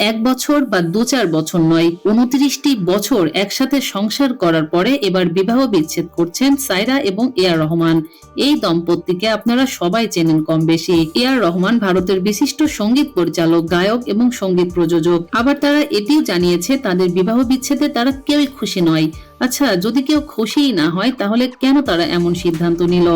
এক বছর বা দু চার বছর নয়, উনত্রিশটি বছর একসাথে সংসার করার পরে এবার বিবাহ বিচ্ছেদ করছেন সাইরা এবং এয়ার রহমান। এই দম্পতিকে আপনারা সবাই চেনেন কম বেশি এয়ার রহমান ভারতের বিশিষ্ট সংগীত পরিচালক, গায়ক এবং সংগীত প্রযোজক। আবার তারা এটিও জানিয়েছে, তাদের বিবাহ বিচ্ছেদে তারা কেউই খুশি নয়। আচ্ছা যদি কেউ খুশিই না হয়, তাহলে কেন তারা এমন সিদ্ধান্ত নিল?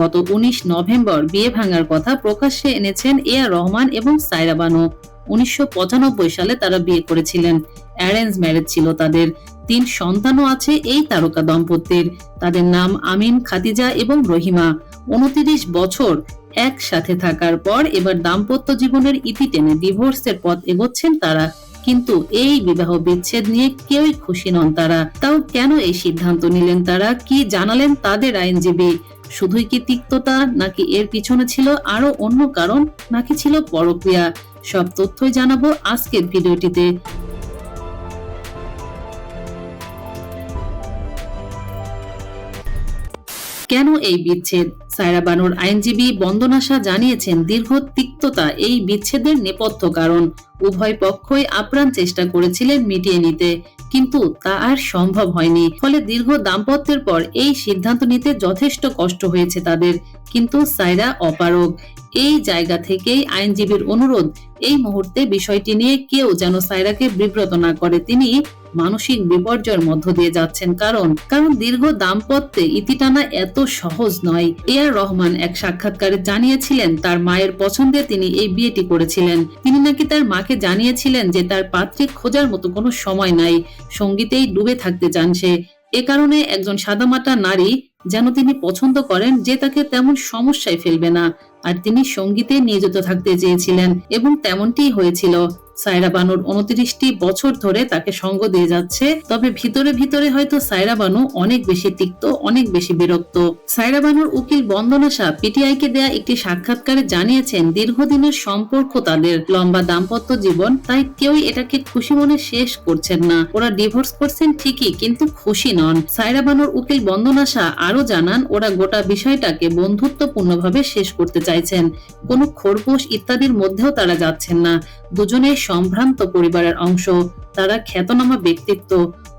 গত উনিশ নভেম্বর বিয়ে ভাঙার কথা প্রকাশ্যে এনেছেন এ আর রহমান এবং সাইরা বানু। উনিশশো পঁচানব্বই সালে তারা বিয়ে করেছিলেন। অ্যারেঞ্জ ম্যারেজ ছিল তাদের। তিন সন্তানও আছে এই তারকা দম্পতির। তাদের নাম আমিন, খাদিজা এবং রহিমা। উনত্রিশ বছর একসাথে থাকার পর এবার দাম্পত্য জীবনের ইতি টেনে ডিভোর্সের পথ এগোচ্ছেন তারা। কিন্তু এই বিবাহ বিচ্ছেদ নিয়ে কেউই খুশি নন তারা। তাও কেন এই সিদ্ধান্ত নিলেন তারা? কি জানালেন তাদের আইনজীবী? শুধুই কি তিক্ততা নাকি এর পিছনে ছিল আরও অন্য কারণ? নাকি ছিল পরক্রিয়া? সব তথ্যই জানাব আজকের ভিডিওটিতে। কেন এই বিচ্ছেদ? সায়রা বানুর আইনজীবী বন্দনাশা জানিয়েছেন, দীর্ঘ তিক্ততা এই বিচ্ছেদের নেপথ্য কারণ। উভয় পক্ষই আপ্রাণ চেষ্টা করেছিলেন মিটিয়ে নিতে। কিন্তু তা আর সম্ভব হয়নি। ফলে দীর্ঘ দাম্পত্যের পর এই সিদ্ধান্ত নিতে যথেষ্ট কষ্ট হয়েছে তাদের। কিন্তু সাইরা অপারগ, এই জায়গা থেকেই আইনজীবীর অনুরোধ, এই মুহূর্তে বিষয়টি নিয়ে কেউ যেন সাইরাকে বিব্রত না করে। তিনি মানসিক বিপর্যয়ের মধ্য দিয়ে যাচ্ছেন। কারণ কারণ দীর্ঘ দাম্পত্যে ইতি টানা এত সহজ নয়। এ আর রহমান এক সাক্ষাৎকারে জানিয়েছিলেন, তার মায়ের পছন্দে তিনি এই বিয়েটি করেছিলেন। তিনি নাকি তার মাকে জানিয়েছিলেন যে তার পাত্রী খোঁজার মতো কোনো সময় নাই। সঙ্গীতেই ডুবে থাকতে চান সে। এ কারণে একজন সাদামাটা নারী যেন তিনি পছন্দ করেন যে তাকে তেমন সমস্যায় ফেলবে না। আর তিনি সঙ্গীতে নিয়োজিত থাকতে চেয়েছিলেন এবং তেমনটিই হয়েছিল। সায়রা বানুর উনত্রিশটি বছর ধরে তাকে সঙ্গ দিয়ে যাচ্ছে, তবে ভিতরে ভিতরে হয়তো সায়রা বানু অনেক বেশি তিক্ত, অনেক বেশি বিরক্ত। সায়রা বানুর উকিল বন্দনা শাহ পিটিআই কে দেয়া একটি সাক্ষাৎকারে জানিয়েছেন, দীর্ঘদিনের সম্পর্ক তাদের, লম্বা দাম্পত্য জীবন, তাই কেউই এটাকে খুশি মনে শেষ করছেন না। ওরা ডিভোর্স করছেন ঠিকই, কিন্তু খুশি নন। সায়রা বানুর উকিল বন্দনা শাহ আরও জানান, ওরা গোটা বিষয়টাকে বন্ধুত্বপূর্ণভাবে শেষ করতে চাইছেন। কোনো খোরপোশ ইত্যাদির মধ্যেও তারা যাচ্ছেন না। দুজনেই সম্ভ্রান্ত পরিবারের অংশ। তারা খ্যাতনামা ব্যক্তিত্ব।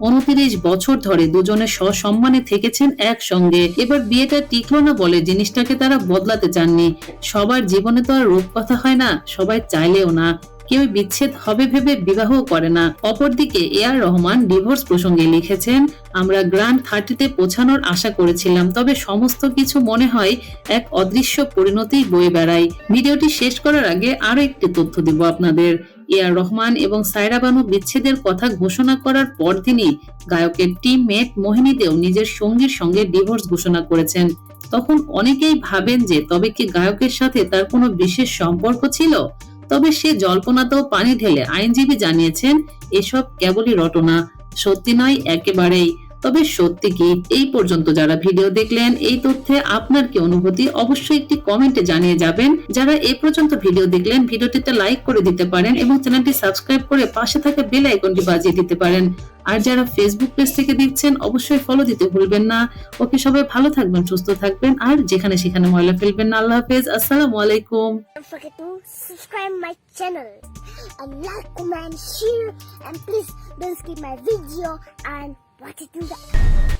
উনত্রিশ বছর ধরে দুজনে সসম্মানে থেকেছেন একসঙ্গে। এবার বিয়েটা টিকলো না বলে জিনিসটাকে তারা বদলাতে চাননি। সবার জীবনে তো আর রূপকথা হয় না, সবাই চাইলেও না। কেউ বিচ্ছেদ হবে ভেবে বিবাহ করে না। অপরদিকে এ আর রহমান ডিভোর্স প্রসঙ্গে লিখেছেন, আমরা গ্রান্ড থার্টিতে পৌঁছানোর আশা করেছিলাম, তবে সমস্ত কিছু মনে হয় এক অদৃশ্য পরিণতি বয়ে বেড়ায়। ভিডিওটি শেষ করার আগে আরও একটি তথ্য দিব আপনাদের। এ আর রহমান এবং সায়রা বানু বিচ্ছেদের কথা ঘোষণা করার পরদিনই গায়কের টিম মেট মোহিনী দেও নিজের সঙ্গীর সঙ্গে ডিভোর্স ঘোষণা করেছেন। তখন অনেকেই ভাবেন যে, তবে কি গায়কের সাথে তার কোনো বিশেষ সম্পর্ক ছিল? তবে সে জল্পনাতেও পানি ঢেলে আইনজীবী জানিয়েছেন, এসব কেবলই রটনা, সত্যি নয় একেবারেই। তবে সত্যি কি? এই পর্যন্ত যারা ভিডিও দেখলেন এই তথ্যে আপনার কি অনুভূতি? অবশ্যই একটি কমেন্টে জানিয়ে যাবেন। যারা এই পর্যন্ত ভিডিও দেখলেন ভিডিওটিতে লাইক করে দিতে পারেন এবং চ্যানেলটি সাবস্ক্রাইব করে পাশে থাকা বেল আইকনটি বাজিয়ে দিতে পারেন। আর যারা ফেসবুক পেজ থেকে দেখছেন অবশ্যই ফলো দিতে ভুলবেন না। ওকে সবাই ভালো থাকবেন সুস্থ থাকবেন আর যেখানে সেখানে ময়লা ফেলবেন না। আল্লাহ হাফেজ। আসসালামু আলাইকুম। And like, comment, share, and please don't skip my video and Watch it do that.